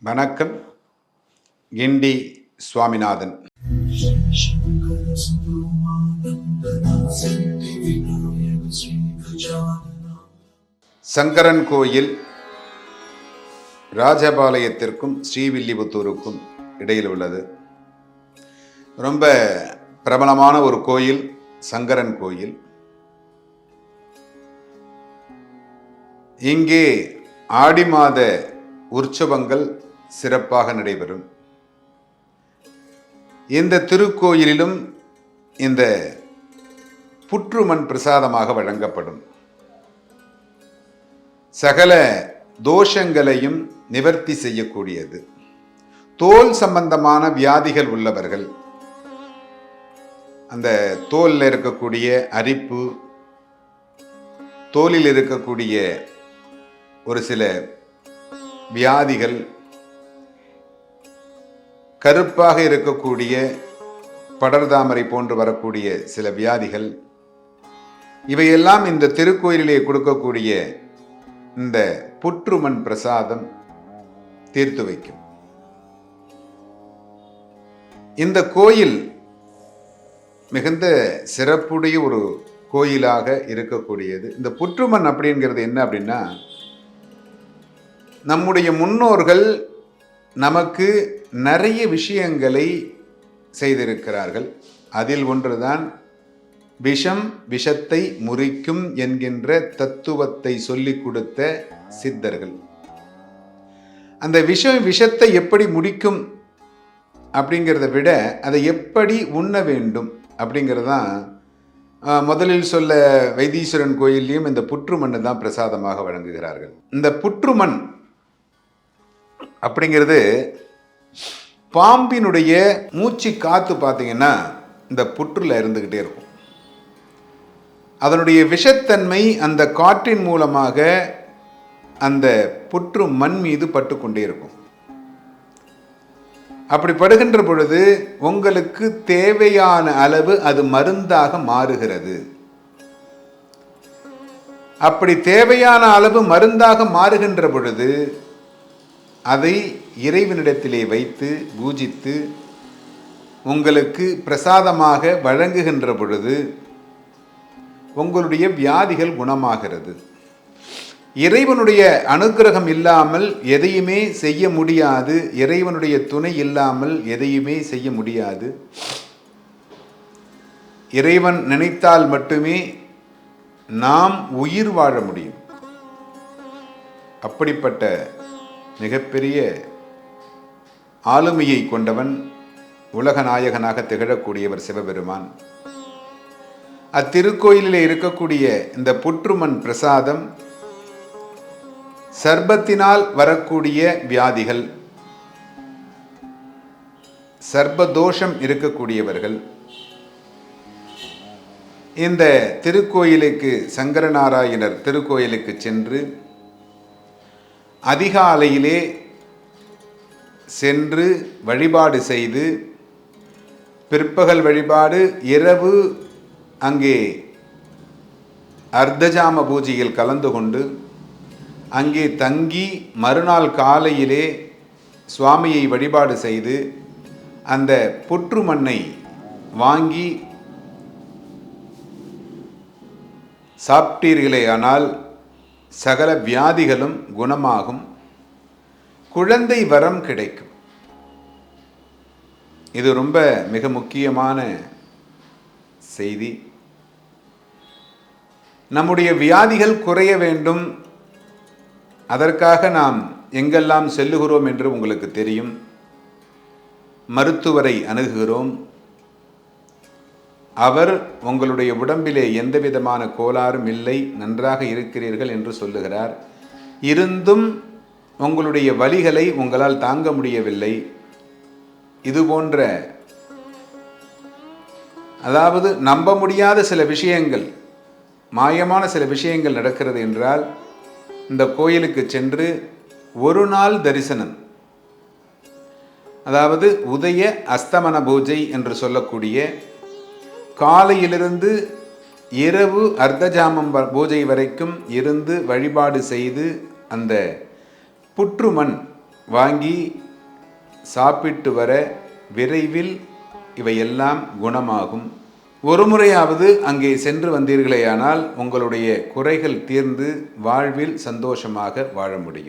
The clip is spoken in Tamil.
வணக்கம். கிண்டி சுவாமிநாதன். சங்கரன் கோயில் ராஜபாளையத்திற்கும் ஸ்ரீவில்லிபுத்தூருக்கும் இடையில் உள்ளது. ரொம்ப பிரபலமான ஒரு கோயில் சங்கரன் கோயில். இங்கே ஆடி மாத உற்சவங்கள் சிறப்பாக நடைபெறும். இந்த திருக்கோயிலிலும் இந்த புற்றுமண் பிரசாதமாக வழங்கப்படும். சகல தோஷங்களையும் நிவர்த்தி செய்யக்கூடியது. தோல் சம்பந்தமான வியாதிகள் உள்ளவர்கள் அந்த தோலில் இருக்கக்கூடிய அரிப்பு தோலில் இருக்கக்கூடிய ஒரு சில வியாதிகள் கருப்பாக இருக்கக்கூடிய படர்தாமரை போன்று வரக்கூடிய சில வியாதிகள் இவையெல்லாம் இந்த திருக்கோயிலிலே கொடுக்கக்கூடிய இந்த புற்றுமண் பிரசாதம் தீர்த்து வைக்கும். இந்த கோயில் மிகுந்த சிறப்புடைய ஒரு கோயிலாக இருக்கக்கூடியது. இந்த புற்றுமண் அப்படிங்கிறது என்ன அப்படின்னா நம்முடைய முன்னோர்கள் நமக்கு நிறைய விஷயங்களை செய்திருக்கிறார்கள். அதில் ஒன்றுதான் விஷம் விஷத்தை முறிக்கும் என்கின்ற தத்துவத்தை சொல்லிக் கொடுத்த சித்தர்கள். அந்த விஷம் விஷத்தை எப்படி முடிக்கும் அப்படிங்கிறத விட அதை எப்படி உண்ண வேண்டும் அப்படிங்கிறது தான் முதலில் சொல்ல வைத்தீஸ்வரன் கோயில்லையும் இந்த புற்றுமண்ணை தான் பிரசாதமாக வழங்குகிறார்கள். இந்த புற்றுமண் அப்படிங்கிறது பாம்பினுடைய மூச்சு காத்து பார்த்தீங்கன்னா இந்த புற்றுல இருந்துக்கிட்டே இருக்கும். அதனுடைய விஷத்தன்மை அந்த காற்றின் மூலமாக அந்த புற்று மண் மீது பட்டுக்கொண்டே இருக்கும். அப்படி படுகின்ற பொழுது உங்களுக்கு தேவையான அளவு அது மருந்தாக மாறுகிறது. அப்படி தேவையான அளவு மருந்தாக மாறுகின்ற பொழுது அதை இறைவனிடத்திலே வைத்து பூஜித்து உங்களுக்கு பிரசாதமாக வழங்குகின்ற பொழுது உங்களுடைய வியாதிகள் குணமாகிறது. இறைவனுடைய அனுக்கிரகம் இல்லாமல் எதையுமே செய்ய முடியாது. இறைவனுடைய துணை இல்லாமல் எதையுமே செய்ய முடியாது. இறைவன் நினைத்தால் மட்டுமே நாம் உயிர் வாழ முடியும். அப்படிப்பட்ட மிகப்பெரிய ஆளுமையை கொண்டவன் உலக நாயகனாக திகழக்கூடியவர் சிவபெருமான். அத்திருக்கோயிலில் இருக்கக்கூடிய இந்த புற்றுமண் பிரசாதம் சர்பத்தினால் வரக்கூடிய வியாதிகள் சர்பதோஷம் இருக்கக்கூடியவர்கள். இந்த திருக்கோயிலுக்கு சங்கரநாராயணர் திருக்கோயிலுக்கு சென்று அதிகாலையிலே சென்று வழிபாடு செய்து பிற்பகல் வழிபாடு இரவு அங்கே அர்த்தஜாம பூஜையில் கலந்து கொண்டு அங்கே தங்கி மறுநாள் காலையிலே சுவாமியை வழிபாடு செய்து அந்த புற்று மண்ணை வாங்கி சாப்பிட்டீர்களே ஆனால் சகல வியாதிகளும் குணமாகும். குழந்தை வரம் கிடைக்கும். இது ரொம்ப மிக முக்கியமான செய்தி. நம்முடைய வியாதிகள் குறைய வேண்டும். அதற்காக நாம் எங்கெல்லாம் செல்லுகிறோம் என்று உங்களுக்கு தெரியும். மருத்துவரை அணுகுகிறோம். அவர் உங்களுடைய உடம்பிலே எந்த விதமான கோளாறும் இல்லை நன்றாக இருக்கிறீர்கள் என்று சொல்லுகிறார். இருந்தும் உங்களுடைய வழிகளை உங்களால் தாங்க முடியவில்லை. இது போன்ற அதாவது நம்ப முடியாத சில விஷயங்கள் மாயமான சில விஷயங்கள் நடக்கிறது என்றால் இந்த கோயிலுக்கு சென்று ஒரு நாள் தரிசனம் அதாவது உதய அஸ்தமன பூஜை என்று சொல்லக்கூடிய காலையிலிருந்து இரவு அர்த்தஜாமம் வ- பூஜை வரைக்கும் இருந்து வழிபாடு செய்து அந்த புற்றுமண் வாங்கி சாப்பிட்டு வர விரைவில் இவையெல்லாம் குணமாகும். ஒரு முறையாவது அங்கே சென்று வந்தீர்களேயானால் உங்களுடைய குறைகள் தீர்ந்து வாழ்வில் சந்தோஷமாக வாழ முடியும்.